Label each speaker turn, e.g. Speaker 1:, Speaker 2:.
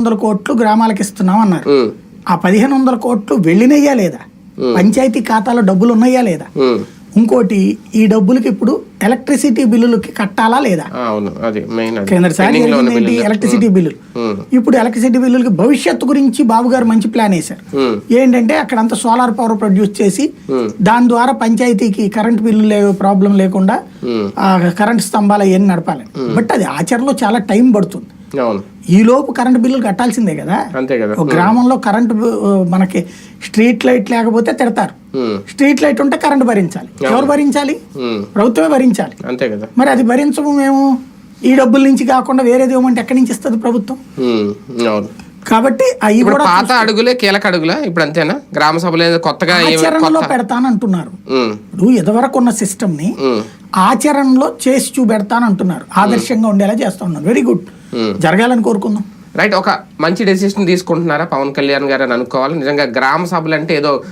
Speaker 1: వందల కోట్లు గ్రామాలకు ఇస్తున్నాం అన్నారు. ఆ పదిహేను వందల కోట్లు వెళ్ళినయ్యా లేదా? పంచాయతీ ఖాతాలో డబ్బులు ఉన్నాయా లేదా. ఇంకోటి ఈ డబ్బులకి ఇప్పుడు ఎలక్ట్రిసిటీ బిల్లులకి కట్టాలా లేదా?
Speaker 2: ఉన్న
Speaker 1: ఏంటి. ఎలక్ట్రిసిటీ బిల్లులు. ఇప్పుడు ఎలక్ట్రిసిటీ బిల్లులకి భవిష్యత్తు గురించి బాబు గారు మంచి ప్లాన్ వేశారు. ఏంటంటే అక్కడంతా సోలార్ పవర్ ప్రొడ్యూస్ చేసి దాని ద్వారా పంచాయతీకి కరెంట్ బిల్లు ప్రాబ్లం లేకుండా కరెంట్ స్తంభాలు అవన్నీ నడపాలి. బట్ అది ఆచరణలో చాలా టైం పడుతుంది. ఈ లోపు కరెంట్ బిల్లులు కట్టాల్సిందే కదా.
Speaker 2: అంతే కదా.
Speaker 1: ఒక గ్రామంలో కరెంట్ మనకి స్ట్రీట్ లైట్ లేకపోతే తిడతారు. స్ట్రీట్ లైట్ ఉంటే కరెంట్ భరించాలి. ఎవరు భరించాలి? ప్రభుత్వమే భరించాలి.
Speaker 2: అంతే కదా.
Speaker 1: మరి అది భరించము మేము. ఈ డబ్బుల నుంచి కాకుండా వేరేది ఇవ్వమంటే ఎక్కడి నుంచి ఇస్తుంది ప్రభుత్వం? కాబట్టి అవి కూడా
Speaker 2: పాత అడుగులే కీలక అడుగులా ఇప్పుడు అంతేనా? గ్రామ సభలో కొత్తగా
Speaker 1: ఆచరణలో పెడతానంటున్నారు. ఇప్పుడు ఇదివరకు ఉన్న
Speaker 2: సిస్టమ్ని
Speaker 1: ఆచరణలో చేసి చూపెడతానంటున్నారు. ఆదర్శంగా ఉండేలా చేస్తా ఉన్నారు. Very good. జరగాలని కోరుకుందాం.
Speaker 2: రైట్ ఒక మంచి డెసిషన్ తీసుకుంటున్నారా పవన్ కళ్యాణ్ గారు అని అనుకోవాలి. నిజంగా గ్రామ సభలు అంటే ఏదో